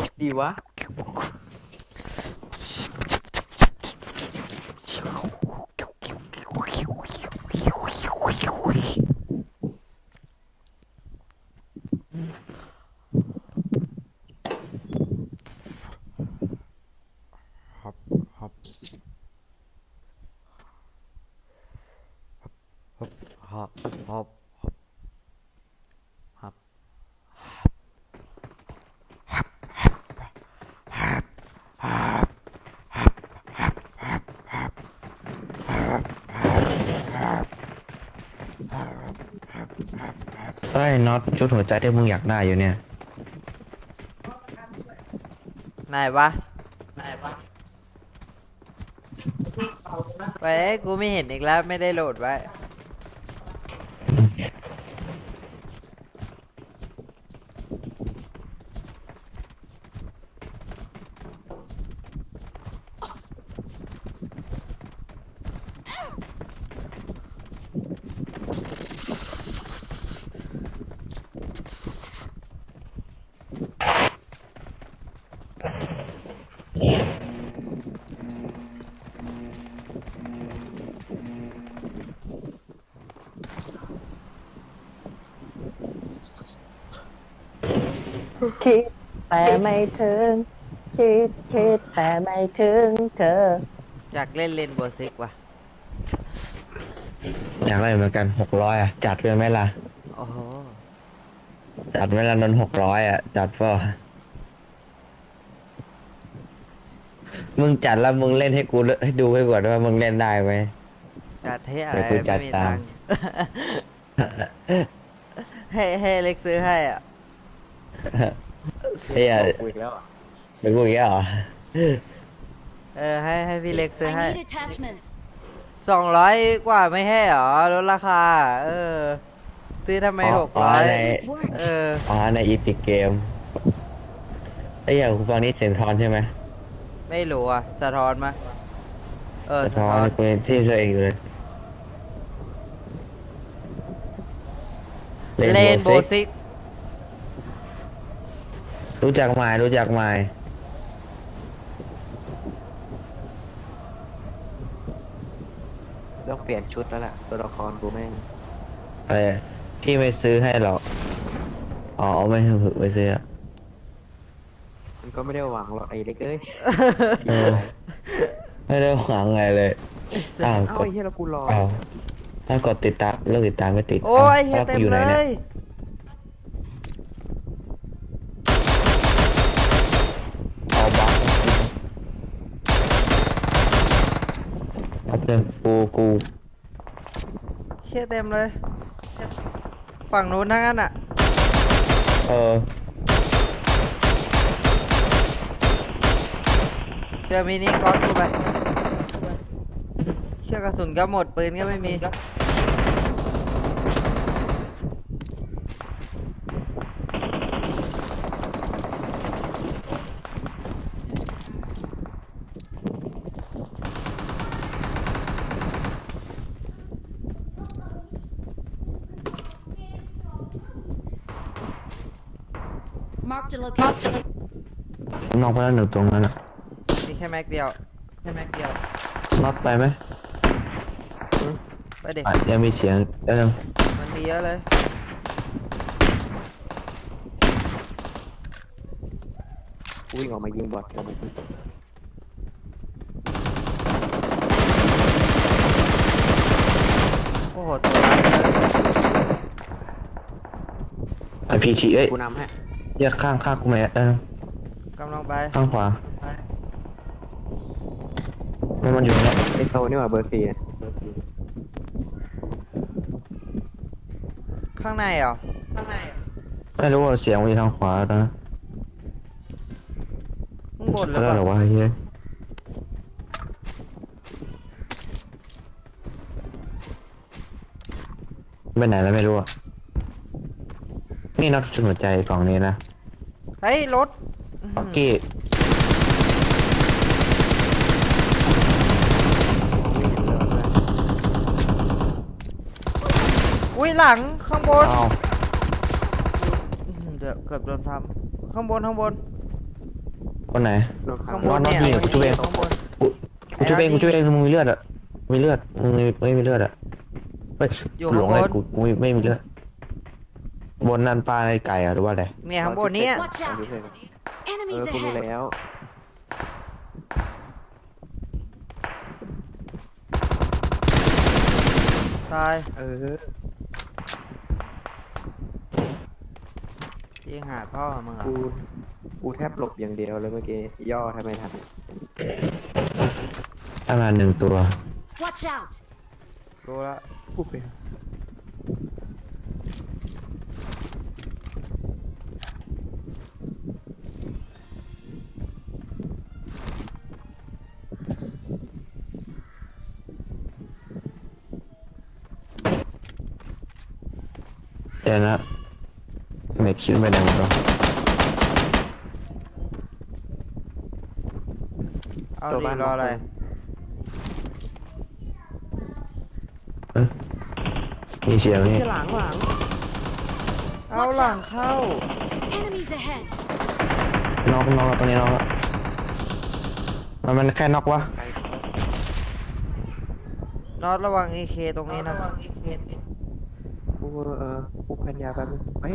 ดดีวะ ฮับฮับฮับฮับฮับฮับฮับเฮ้ย น็อตชุดหัวใจที่มึงอยากได้อยู่เนี่ยไหนวะไหนวะไปกูไม่เห็นอีกแล้วไม่ได้โหลดไว้ คิดแต่ไม่ถึง คิดคิดแต่ไม่ถึงเธอ อยากเล่นเลนโบว์ซิกว่ะ อยากได้เหมือนกันหกร้อยอะ จัดเลยไหมล่ะ โอ้โห จัดไหมล่ะนนหกร้อยอะ จัดป่ะมึงจัดแล้วมึงเล่นให้กูด้วยให้ดูให้ก่อนว่ามึงเล่นได้ไหม จัดเท่อะเดี๋ไรยวกูจัไม่ดมีตามตังค์ ให้ให้เล็กซื้อให้อะ เฮียกูอีกแล้วอะเดี๋ยวกูอีกแล้วเหรอเออให้ให้พี่เล็กซื้อ I ให้ need attachments. สองร้อยกว่าไม่ให้หรอลดราคา เออ ซื้อทำไมหกอ๋อร้อยใน Work. เออ อ๋อในอีพิกเกมไอ้อย่างกูฟังนี้เสียงทอนใช่ไหมไม่รู้อะ สะท้อนมาเออ สะสะท้อท้อนนกูยังที่ตัวเองอยู่เลยเลนโบ Rainbow ซิก รู้จักไหมรู้จักไหมต้องเปลี่ยนชุดแล้วล่ะ ตัวละครกูแม่งเออที่ไม่ซื้อให้หรอกอ๋อไม่ถึงไม่ซื้ออะมันก็ไม่ได้หวังหรอกไอ้เล็กเอ้ยเออไม่ได้หวังอะไรเลยอ้าวเอ้ากดไอ้เหี้ยแล้วกูรออ้าวถ้ากดติดตามเลิกติดตามไม่ติดโอ้ยาวเฮียแล้วเต็กูมอยู่ไหเลนนี่ ย เอาบัฟ แป๊บนึงกูกูเฮียเต็มเลย ฝั่งนู้นทั้งนั้นอะ เออเจอมินิก๊อตกูไปเชื่อกระสุนก็หมดปืนก็ไม่มี Marked a location. นอกไปแล้วหนึ่งตรงนั้นอะมีแค่แม็กเดียวแค่แม็กเดียวน็อตไปไหมไปเด็กอะยังมีเสียงเอ้ยมันมีเยอะเลยกูวิ่งออกมายิงบอทกันโอ้โหตัวร้ายเลย ไอพีทีเอ้ยกูนำให้ แยกข้างข้างกูไหมเออกำลังไปข้างขวาไม่มันอยู่เนี่ยไอ้โตนี่หว่าเบอร์สี่อะข้างในเหรอข้างในไม่รู้ว่าเสียงมันอยู่ทางขวาตอนนั้นข้างบนหรือก็เปได้ล่าหรอวะเฮ้ยไปไหนแล้วไม่รู้อะนี่น็อตชุดหัวใจกล่องนี้นะ เฮ้ยรถล็อกกี้อุ้ยหลังข้างบนอ้าวอื้อหือเดี๋ยวเกือบโดนทำข้างบนข้างบน คนไหนรถข้างข้างบบนนเนี่ยน้องยิงกูช่วยเอง ข้างบน กูช่วยเองกูช่วยเองมึงมีเลือดอะมีเลือดมึงไม่ไม่มีเลือดอะเฮ้ยอยู่หลข้างงบไงนกูกูไม่ไม่มีเลือด บนนันปลาในไก่อะหรือว่าอะไรเนี่ยข้างบนเนี่ย Watch เอาดู out! เถอะเอ Enemies อกูรู้ ahead! แล้วตายเออยิงหาพ่อมึงเหรอกูกูแทบหลบอย่างเดียวเลยเมื่อกี้ย่อทำไมทันประมาณหนึ่งตัว Watch out! ดูละกูเป็น ดี๋ยวนะเม็ดคิดไปไหนหมดวะเอาดีรออะไร เอ้ยมีเสียงนี่หลังหลังเอาหลังเข้า Enemies ahead! นอกนอกตรงนี้นอกแล้วมันมันแค่นอกวะไกลนอตระวังเอเคตรงนี้นะ กูเออกูพันยาแป๊บนึงเฮ้ย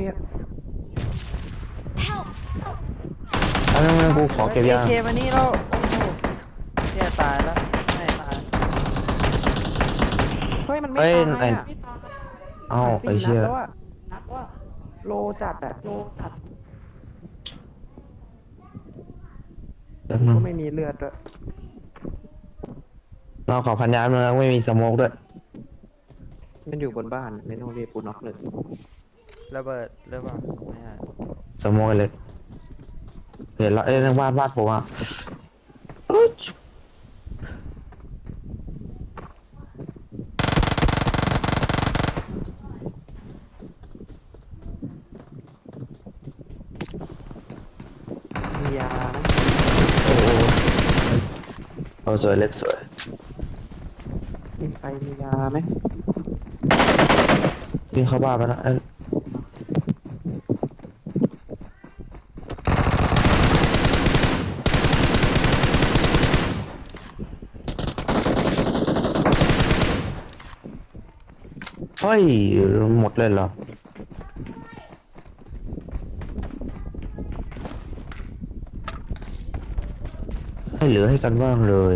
Help! อันนั้นกูขอเก็บยาเอเคมานี่แล้วโอ้โหเฮียตายแล้วไม่ตายเฮ้ยมันไม่เฮ้ยตายไอ้อะเอ้าไอ้สี่นัดเชี่ยแล้วอะโลจัดอะโลจัดแป๊บนึงก็ไม่มีเลือดด้วยเราขอพันยาเนื้อไม่มีสโมกด้วย มันอยู่บนบ้านไม่ต้องเรียกกูน็อกเลยระเบิดหรือเปล่าไม่ใช่สโมกเลยเห็นแล้วเอ้ยนั่นวาดวาดผมอะมียานะโอ้โหเอาสวยเล็กสวยมีใครมียาไหม วิ่งเข้าบ้านไปแล้วเอ้ยเฮ้ย หมดเลยเหรอให้เหลือให้กันบ้างเลย